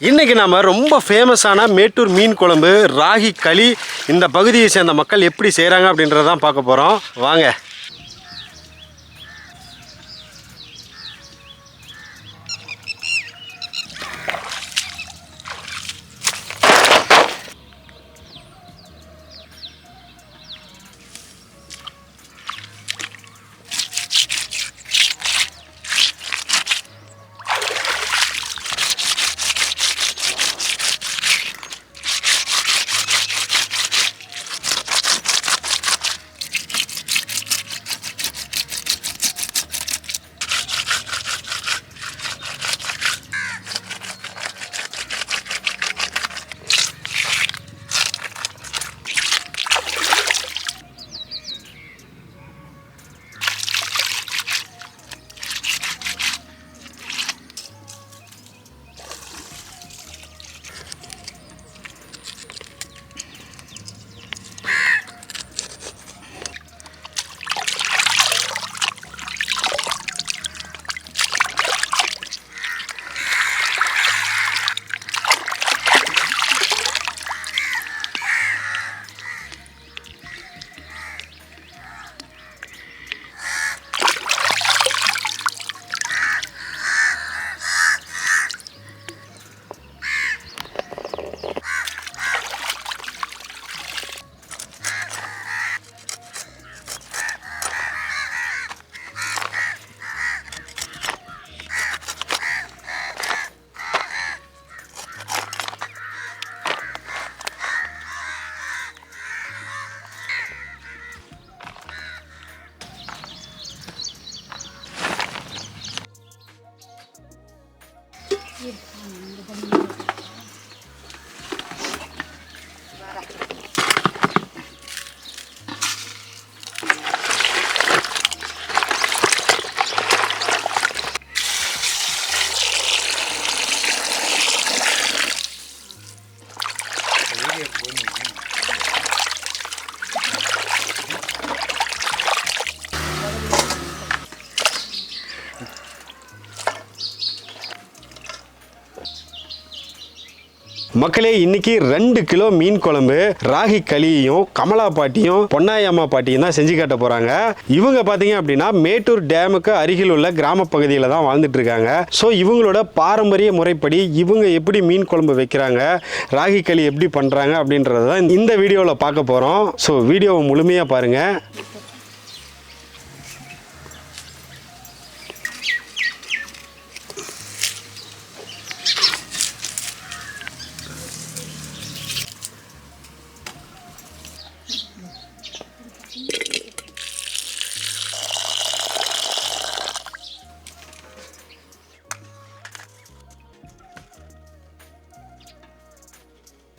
இன்றைக்கி நாம் ரொம்ப ஃபேமஸான மேட்டூர் மீன் குழம்பு ராகி களி இந்த பகுதியை சேர்ந்த மக்கள் எப்படி செய்கிறாங்க அப்படின்றதான் பார்க்க போகிறோம் வாங்க. மக்களே இன்னைக்கு ரெண்டு கிலோ மீன் குழம்பு ராகி களியையும் கமலா பாட்டியும் பொன்னாயம்மா பாட்டியும் தான் செஞ்சு காட்ட போறாங்க. இவங்க பார்த்தீங்க அப்படின்னா மேட்டூர் டேமுக்கு அருகில் உள்ள கிராம பகுதியில் தான் வாழ்ந்துட்டு இருக்காங்க. ஸோ இவங்களோட பாரம்பரிய முறைப்படி இவங்க எப்படி மீன் குழம்பு வைக்கிறாங்க ராகி களி எப்படி பண்றாங்க அப்படின்றத இந்த வீடியோவில் பார்க்க போறோம். ஸோ வீடியோவை முழுமையாக பாருங்க.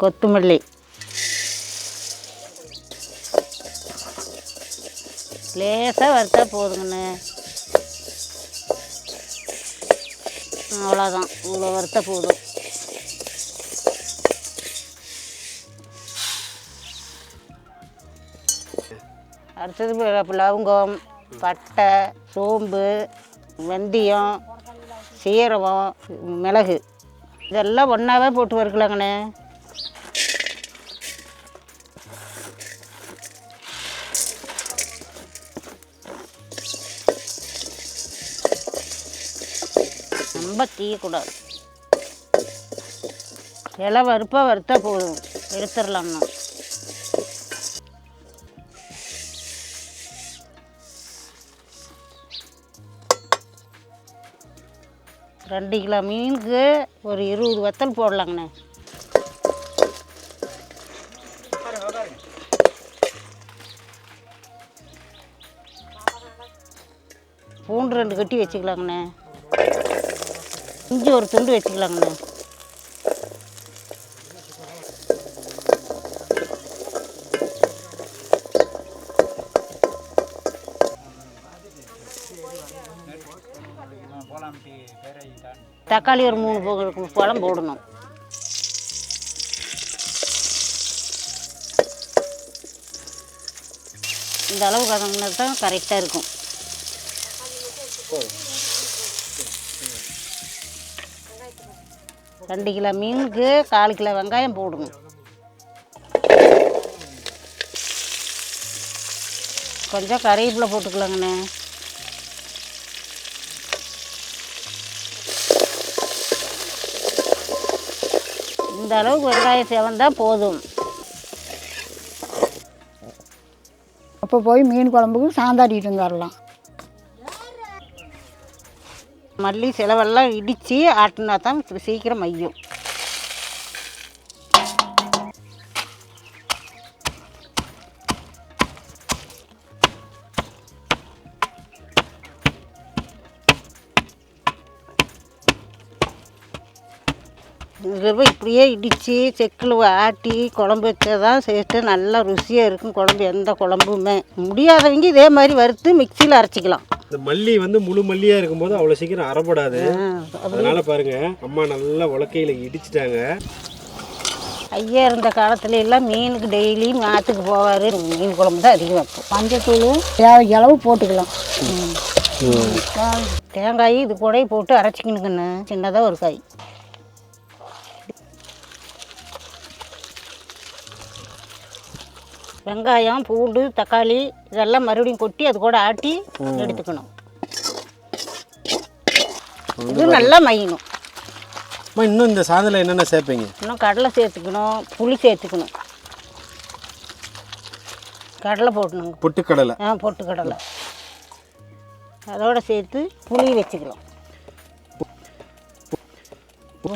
கொத்தமல்லி. லேசாக வறுத்தா போதுங்கண்ணு. அவ்வளோதான் இவ்வளோ வறுத்தா போதும். அடுத்தது லவங்கம் பட்டை சோம்பு வெந்தயம் சீரகம் மிளகு. இதெல்லாம் ஒன்றாவே போட்டு வறுக்கலாங்கண்ணே. ரொம்ப தீயக்கூடாது இலை வறுப்பாக வறுத்தா போதும். எடுத்துடலாம்னா. ரெண்டு கிலோ மீனுக்கு ஒரு இருபது வத்தல் போடலாங்கண்ணே. பூண்டு ரெண்டு கட்டி வச்சுக்கலாங்கண்ணே. இஞ்சி ஒரு துண்டு வச்சுக்கலாங்கண்ணா. தக்காளி ஒரு மூணு போ- பழம் போடணும். இந்த அளவு கதங்கினா தான் கரெக்டாக இருக்கும். ரெண்டு கிலோ மீனுக்கு கால் கிலோ வெங்காயம் போடுங்க கொஞ்சம் கறிவேப்பிலை போட்டுக்கலாங்கண்ணே. இந்த அளவுக்கு வெங்காயம் செவந்தா போதும். அப்போ போய் மீன் குழம்புக்கு சாந்தாடிட்டு வரலாம். மல்லி செலவெல்லாம் இடித்து ஆட்டினா தான் சீக்கிரம் மையும் இதுவே இப்படியே இடித்து செக்கில் ஆட்டி குழம்பு வச்சா தான் சேர்த்து நல்லா ருசியாக இருக்கும் குழம்பு எந்த குழம்புமே. முடியாதவங்க இதே மாதிரி வறுத்து மிக்சியில் அரைச்சிக்கலாம். இந்த மல்லி வந்து முழு மல்லியா இருக்கும்போது அவ்வளோ சீக்கிரம் அறப்படாது. அதனால பாருங்க அம்மா நல்லா உலக்கையில இடிச்சிட்டாங்க. ஐயா இருந்த காலத்துல எல்லாம் மீனுக்கு டெய்லியும் ஆற்றுக்கு போவார். மீன் குழம்பு தான் அதிகம் வைப்போம் மஞ்சத்தூள் தேவைக்கு அளவு போட்டுக்கலாம். தேங்காய் இது கூட போட்டு அரைச்சிக்கணுங்கண்ணே. சின்னதாக ஒரு காய். வெங்காயம் பூண்டு தக்காளி இதெல்லாம் மறுபடியும் கொட்டி அது கூட ஆட்டி எடுத்துக்கணும். இது நல்லா மையணும். இன்னும் இந்த சாதத்தில் என்னென்ன சேர்ப்பீங்க? இன்னும் கடலை சேர்த்துக்கணும் புளி சேர்த்துக்கணும். கடலை போடணுங்க. பொட்டுக்கடலை. ஆ பொட்டுக்கடலை. அதோட சேர்த்து புளி வச்சுக்கலாம்.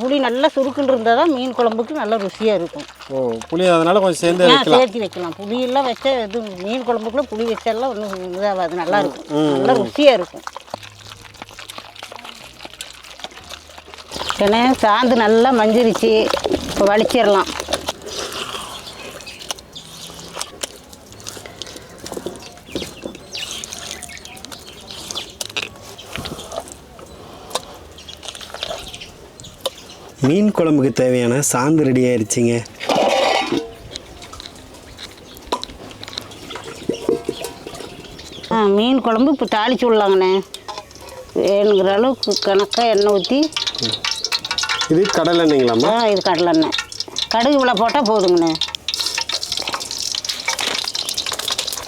புளி நல்லா சுருக்குன்னு இருந்தால் தான் மீன் குழம்புக்கு நல்லா ருசியாக இருக்கும். ஓ புளி அதனால கொஞ்சம் சேர்ந்து ஆ சேர்த்து வைக்கலாம். புளியெல்லாம் வச்சா இது மீன் குழம்புக்குள்ள புளி வச்சாலாம் ஒன்றும் இதாகாது நல்லா இருக்கும். நல்லா ருசியாக இருக்கும். ஏன்னா சாந்து நல்லா மஞ்சிருச்சு. இப்போ வலிச்சிடலாம் மீன் குழம்புக்கு தேவையான சாந்து ரெடி ஆயிடுச்சுங்க ஆ மீன் குழம்பு இப்போ தாளிச்சு விடலாங்கண்ணே. வேணுங்கிற அளவுக்கு கணக்காக எண்ணெய் ஊற்றி இது கடலை எண்ணெய்ங்களாம்மா? ஆ இது கடலெண்ணெய் கடுகு இவ்வளோ போட்டால் போதுங்கண்ணே.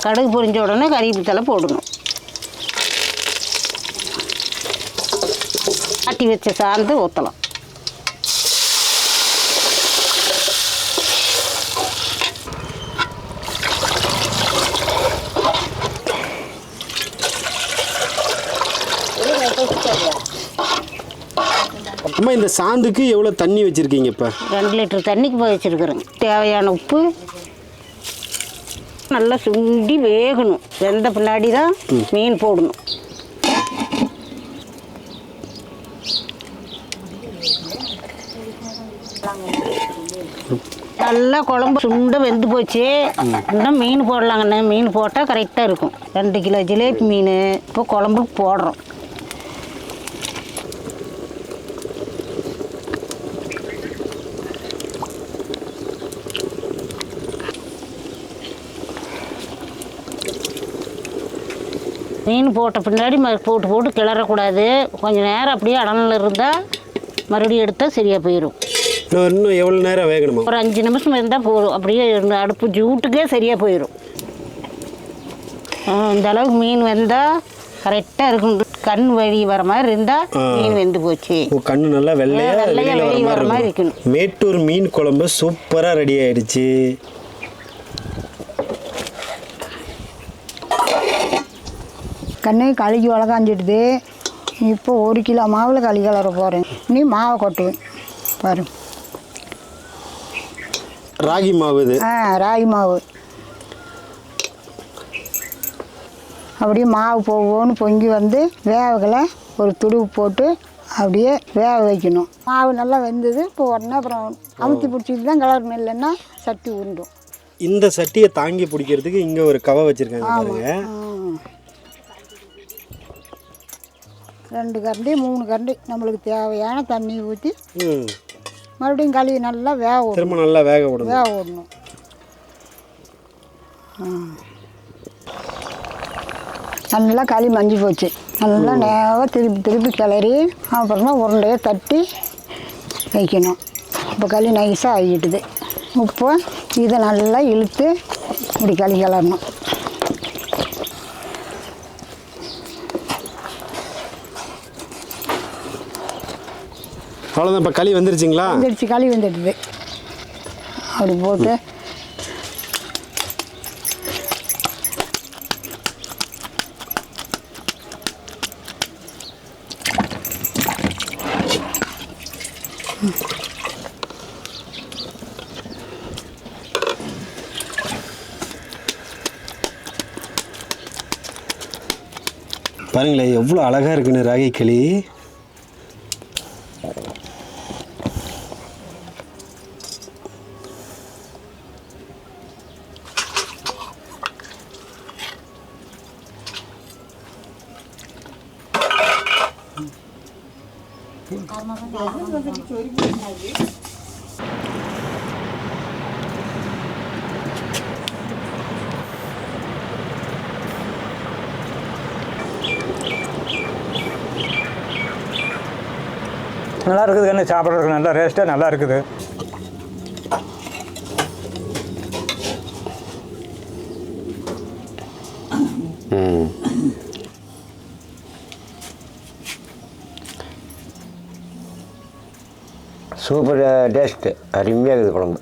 கடுகு பொரிஞ்ச உடனே கறிவேப்பிலை போடணும். ஆட்டி வச்ச சாந்து ஊற்றலாம் அம்மா இந்த சாந்துக்கு எவ்வளோ தண்ணி வச்சுருக்கீங்க இப்போ? ரெண்டு லிட்டர் தண்ணிக்கு போய் வச்சுருக்குறேங்க தேவையான உப்பு நல்லா சுண்டி வேகணும். வெந்த பின்னாடி தான் மீன் போடணும். நல்லா குழம்பு சுண்ட வெந்து போச்சு. இன்னும் மீன் போடலாங்கண்ணே. மீன் போட்டால் கரெக்டாக இருக்கும். ரெண்டு கிலோ ஜிலேபி மீன். இப்போ குழம்புக்கு போடுறோம். மீன் போட்ட பின்னாடி ம போட்டு போட்டு கிளறக்கூடாது. கொஞ்சம் நேரம் அப்படியே அடனில் இருந்தால் மறுபடியும் எடுத்தால் சரியாக போயிடும் இன்னும் எவ்வளோ நேரம் வேகணுமா? ஒரு அஞ்சு நிமிஷம் இருந்தால் போதும். அப்படியே அடுப்பு ஜூட்டுக்கே சரியாக போயிடும் இந்த அளவுக்கு மீன் வெந்தால் கரெக்டாக இருக்கும். கண் வழி வர மாதிரி இருந்தால் மீன் வெந்து போச்சு. கண்ணு நல்லா வெள்ளையா ஆ, வெள்ளையா வெளியில வர மாதிரி இருக்கணும். மேட்டூர் மீன் குழம்பு சூப்பராக ரெடி ஆயிடுச்சு. கண்ணு கழுகி வளர்க்காஞ்சிடுது இப்போ ஒரு கிலோ மாவில் களி கலர போகிறேன் நீ மாவை கொட்டுவேன் பாரு. ராகி மாவு இது. ஆ ராகி மாவு. அப்படியே மாவு போவோன்னு பொங்கி வந்து வேகலை ஒரு துடுப்பு போட்டு அப்படியே வேக வைக்கணும். மாவு நல்லா வெந்தது இப்போ உடனே அப்புறம் அமுத்தி பிடிச்சிட்டு தான் கலர் இல்லைன்னா சட்டி உருண்டும். இந்த சட்டியை தாங்கி பிடிக்கிறதுக்கு இங்கே ஒரு கவை வச்சுருக்காங்க பாருங்க. ரெண்டு கரண்டி மூணு கரண்டி நம்மளுக்கு தேவையான தண்ணி ஊற்றி மறுபடியும் களி நல்லா வேக விடணும். திரும்ப நல்லா வேக விடணும். வேக விடணும். நல்லா களி மஞ்சி போச்சு. நல்லா நேவாக திருப்பி திருப்பி கிளறி அப்புறமா உருண்டையை தட்டி வைக்கணும். இப்போ களி நைஸாக ஆகிட்டுது இப்போ இதை நல்லா இழுத்து இப்படி களி கிளறணும். அவ்வளோதான் இப்போ களி வந்துருச்சுங்களா? வந்துடுச்சு களி வந்துடுது அப்படி போட்டு பாருங்களேன் எவ்வளோ அழகாக இருக்குன்னு ராகி களி. நல்லா இருக்குது கண்ணு சாப்பிட்றதுக்கு நல்லா ரேஸ்ட்டாக நல்லா இருக்குது. சூப்பர் டேஸ்ட்டு அருமையாக இருக்குது குழம்பு.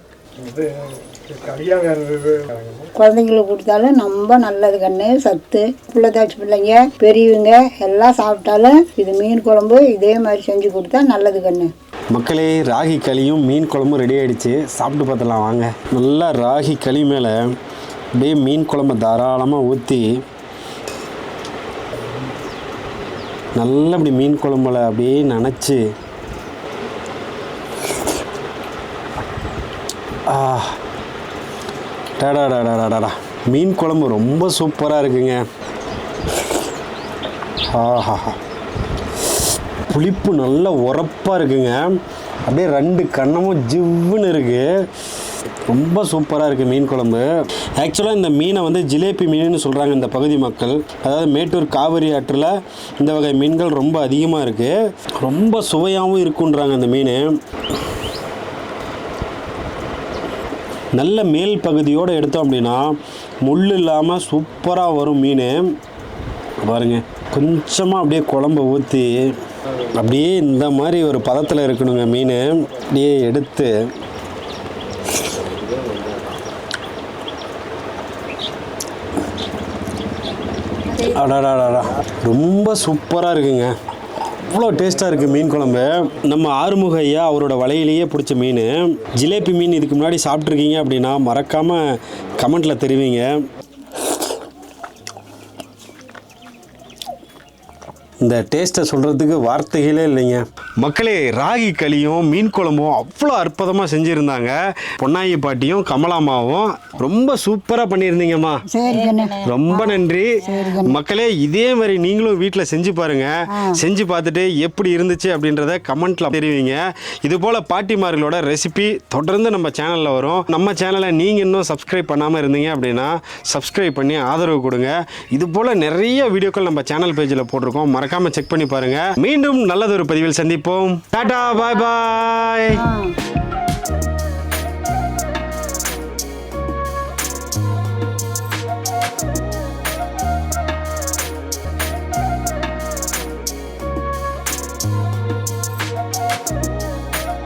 குழந்தைங்களுக்கு கொடுத்தாலும் ரொம்ப நல்லது கண்ணு சத்து. பிள்ளைதாச்சி பிள்ளைங்க பெரியவங்க எல்லாம் சாப்பிட்டாலும் இது மீன் குழம்பு இதே மாதிரி செஞ்சு கொடுத்தா நல்லது கண்ணு. மக்களே ராகி களியும் மீன் குழம்பும் ரெடி ஆயிடுச்சு. சாப்பிட்டு பார்த்துலாம் வாங்க. நல்லா ராகி களி மேலே அப்படியே மீன் குழம்பை தாராளமாக ஊற்றி நல்லா இப்படி மீன் குழம்புல அப்படியே நனைச்சி டாடாடாடாடாடா மீன் குழம்பு ரொம்ப சூப்பராக இருக்குங்க. ஆஹா. புளிப்பு நல்ல உரப்பாக இருக்குங்க. அப்படியே ரெண்டு கண்ணமும் ஜிவ்வுன்னு இருக்குது ரொம்ப சூப்பராக இருக்குது மீன் குழம்பு. ஆக்சுவலாக இந்த மீனை வந்து ஜிலேபி மீன் சொல்கிறாங்க இந்த பகுதி மக்கள். அதாவது மேட்டூர் காவிரி ஆற்றில் இந்த வகை மீன்கள் ரொம்ப அதிகமாக இருக்குது ரொம்ப சுவையாகவும் இருக்குன்றாங்க இந்த மீன். நல்ல மேல் பகுதியோடு எடுத்தோம் அப்படின்னா முள் இல்லாமல் சூப்பராக வரும் மீன். பாருங்க கொஞ்சமாக அப்படியே குழம்பு ஊற்றி அப்படியே இந்த மாதிரி ஒரு பதத்தில் இருக்கணுங்க மீன். அப்படியே எடுத்து அடாடாடாடா ரொம்ப சூப்பராக இருக்குங்க. அவ்வளோ டேஸ்ட்டாக இருக்குது மீன் குழம்பு? நம்ம ஆறுமுக ஐயா அவரோட வலையிலேயே பிடிச்ச மீன். ஜிலேபி மீன் இதுக்கு முன்னாடி சாப்பிட்ருக்கீங்க அப்படின்னா மறக்காமல் கமெண்ட்டில் தெரிவிங்க. இந்த டேஸ்ட்டை சொல்கிறதுக்கு வார்த்தைகளே இல்லைங்க. மக்களே ராகி களியும் மீன் குழம்பும் அவ்வளோ அற்புதமாக செஞ்சுருந்தாங்க. பொன்னாயி பாட்டியும் கமலாமாவும் ரொம்ப சூப்பராக பண்ணியிருந்தீங்கம்மா. ரொம்ப நன்றி. மக்களே இதே மாதிரி நீங்களும் வீட்டில் செஞ்சு பாருங்க. செஞ்சு பார்த்துட்டு எப்படி இருந்துச்சு அப்படின்றத கமெண்ட்ல தெரிவிங்க. இது போல பாட்டிமார்களோட ரெசிபி தொடர்ந்து நம்ம சேனலில் வரும். நம்ம சேனலை நீங்கள் இன்னும் சப்ஸ்கிரைப் பண்ணாமல் இருந்தீங்க அப்படின்னா சப்ஸ்கிரைப் பண்ணி ஆதரவு கொடுங்க. இது போல நிறைய வீடியோக்கள் நம்ம சேனல் பேஜில் போட்டிருக்கோம். மறக்காம செக் பண்ணி பாருங்க. மீண்டும் நல்லதொரு பதிவில் சந்திப்போம். டாடா பாய் பாய்.